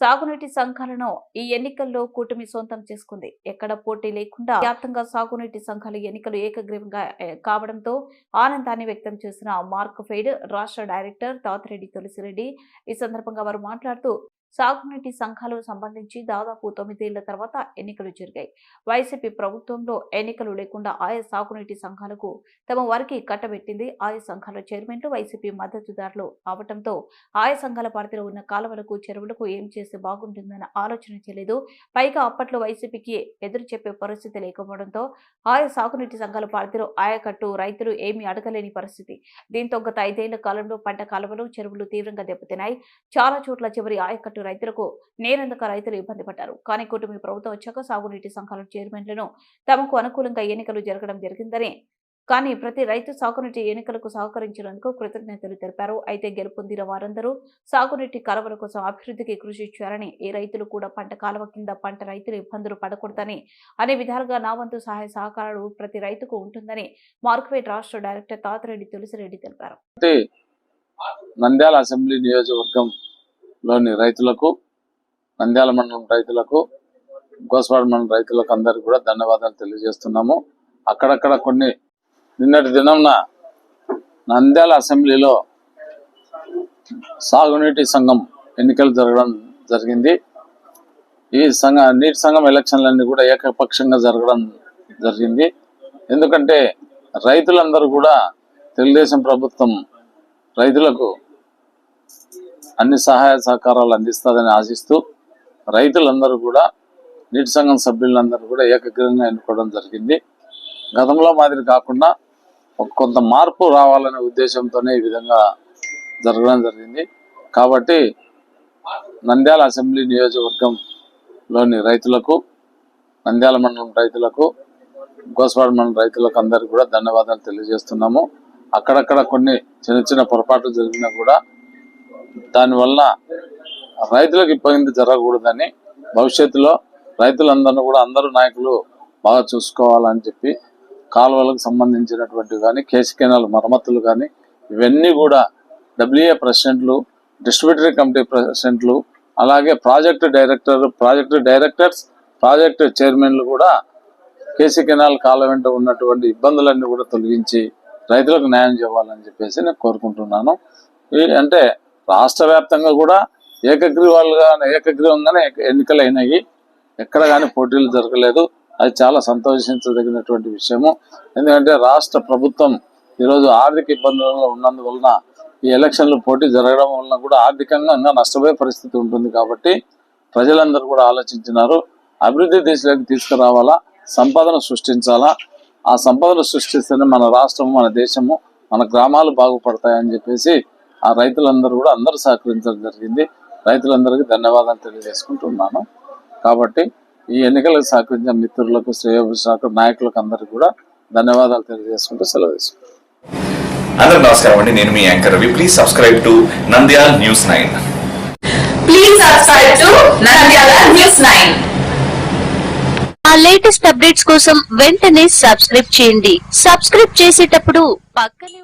సాగునీటి సంఘాలను ఈ ఎన్నికల్లో కూటమి సొంతం చేసుకుంది. ఎక్కడ పోటీ లేకుండా వ్యాప్తంగా సాగునీటి సంఘాలు ఎన్నికలు ఏకగ్రీవంగా కావడంతో ఆనందాన్ని వ్యక్తం చేసిన మార్క్ ఫెయిడ్ రాష్ట్ర డైరెక్టర్ తాతిరెడ్డి తులసిరెడ్డి ఈ సందర్భంగా వారు మాట్లాడుతూ సాగునీటి సంఘాలు సంబంధించి దాదాపు తొమ్మిదేళ్ళ తర్వాత ఎన్నికలు జరిగాయి. వైసీపీ ప్రభుత్వంలో ఎన్నికలు లేకుండా ఆయా సాగునీటి సంఘాలకు తమ వారికి కట్టబెట్టింది ఆయా సంఘాల చైర్మన్లు. వైసీపీ మద్దతుదారులు అవటంతో ఆయా సంఘాల పరిధిలో ఉన్న కాలువలకు చెరువులకు ఏం చేస్తే బాగుంటుందన్న ఆలోచన చేయలేదు. పైగా అప్పట్లో వైసీపీకి ఎదురు చెప్పే పరిస్థితి లేకపోవడంతో ఆయా సాగునీటి సంఘాల పరిధిలో ఆయకట్టు రైతులు ఏమీ అడగలేని పరిస్థితి. దీంతో గత ఐదేళ్ళ కాలంలో పంట కాలువలు చెరువులు తీవ్రంగా దెబ్బతిన్నాయి. చాలా చోట్ల చివరి ఆయకట్టు రైతులకు నేరందుక రైతులు ఇబ్బంది పడ్డారు. కానీ కుటుంబ ప్రభుత్వం వచ్చాక సాగునీటి సంఘాల చైర్మన్లను తమకు అనుకూలంగా ఎన్నికలు జరగడం జరిగిందని కానీ ప్రతి రైతు సాగునీటి ఎన్నికలకు సహకరించినందుకు కృతజ్ఞతలు తెలిపారు. అయితే గెలుపొందిన వారందరూ సాగునీటి కలవల కోసం అభివృద్ధికి కృషి చేయాలని ఏ రైతులు కూడా పంట కాలువ కింద పంట రైతులు ఇబ్బందులు పడకూడదని అనే విధాలుగా నా వంతు సహాయ సహకారాలు ప్రతి రైతుకు ఉంటుందని మార్క్వేట్ రాష్ట్ర డైరెక్టర్ తాతరెడ్డి తులసిరెడ్డి తెలిపారు. నంద్యాల అసెంబ్లీ లోని రైతులకు నంద్యాల మండలం రైతులకు గోస్వాడ మండలం రైతులకు అందరికి కూడా ధన్యవాదాలు తెలియజేస్తున్నాము. అక్కడక్కడ కొన్ని నిన్నటి దినంన నంద్యాల అసెంబ్లీలో సాగునీటి సంఘం ఎన్నికలు జరగడం జరిగింది. ఈ సంఘ నీటి సంఘం ఎలక్షన్లన్నీ కూడా ఏకపక్షంగా జరగడం జరిగింది. ఎందుకంటే రైతులందరూ కూడా తెలుగుదేశం ప్రభుత్వం రైతులకు అన్ని సహాయ సహకారాలు అందిస్తుందని ఆశిస్తూ రైతులందరూ కూడా నీటి సంఘం సభ్యులందరూ కూడా ఏకగ్రీవంగా ఎన్నుకోవడం జరిగింది. గతంలో మాదిరి కాకుండా కొంత మార్పు రావాలనే ఉద్దేశంతోనే ఈ విధంగా జరగడం జరిగింది. కాబట్టి నంద్యాల అసెంబ్లీ నియోజకవర్గంలోని రైతులకు నంద్యాల మండలం రైతులకు గోస్వాడ మండలం రైతులకు అందరికీ కూడా ధన్యవాదాలు తెలియజేస్తున్నాము. అక్కడక్కడ కొన్ని చిన్న చిన్న పొరపాట్లు జరిగినా కూడా దానివల్ల రైతులకు ఇబ్బంది జరగకూడదని భవిష్యత్తులో రైతులందరూ కూడా అందరూ నాయకులు బాగా చూసుకోవాలని చెప్పి కాలువలకు సంబంధించినటువంటి కానీ కేసు కెనాల్ మరమ్మతులు కానీ ఇవన్నీ కూడా డబ్ల్యూఏ ప్రెసిడెంట్లు డిస్ట్రిబ్యూటరీ కమిటీ ప్రెసిడెంట్లు అలాగే project director project directors project చైర్మన్లు కూడా కేసీ కెనాల్ కాల వెంట ఉన్నటువంటి ఇబ్బందులన్నీ కూడా తొలగించి రైతులకు న్యాయం చేయాలని చెప్పేసి నేను కోరుకుంటున్నాను. అంటే రాష్ట్ర వ్యాప్తంగా కూడా ఏకగ్రీవాలుగా ఏకగ్రీవంగానే ఎన్నికలు అయినాయి ఎక్కడ కానీ పోటీలు జరగలేదు. అది చాలా సంతోషించదగినటువంటి విషయము. ఎందుకంటే రాష్ట్ర ప్రభుత్వం ఈరోజు ఆర్థిక ఇబ్బందులలో ఉన్నందువలన ఈ ఎలక్షన్లు పోటీ జరగడం వలన కూడా ఆర్థికంగా ఇంకా నష్టపోయే పరిస్థితి ఉంటుంది కాబట్టి ప్రజలందరూ కూడా ఆలోచించినారు. అభివృద్ధి దిశలోకి తీసుకురావాలా? సంపదన సృష్టించాలా? ఆ సంపదను సృష్టిస్తేనే మన రాష్ట్రము మన దేశము మన గ్రామాలు బాగుపడతాయని చెప్పేసి ఆ రైతులందరూ కూడా అందరూ సహకరించడం జరిగింది. రైతులందరికీ ధన్యవాదాలు తెలియజేసుకుంటున్నాను. కాబట్టి ఈ ఎన్నికలకు సహకరించిన మిత్రులకు శ్రేయోభిషాక నాయకులకు అందరికీ కూడా ధన్యవాదాలు తెలియజేసుకుంటూ సెలవు తీసుకుంటాను అందరికి నమస్కారం అండి. నేను మీ anchor Ravi. Please subscribe to Nandyal news nine. Please subscribe to Nandyala News 9. మా లేటెస్ట్ అప్డేట్స్ కోసం వెంటనే సబ్స్క్రైబ్ చేయండి. సబ్స్క్రైబ్ చేసేటప్పుడు పక్కనే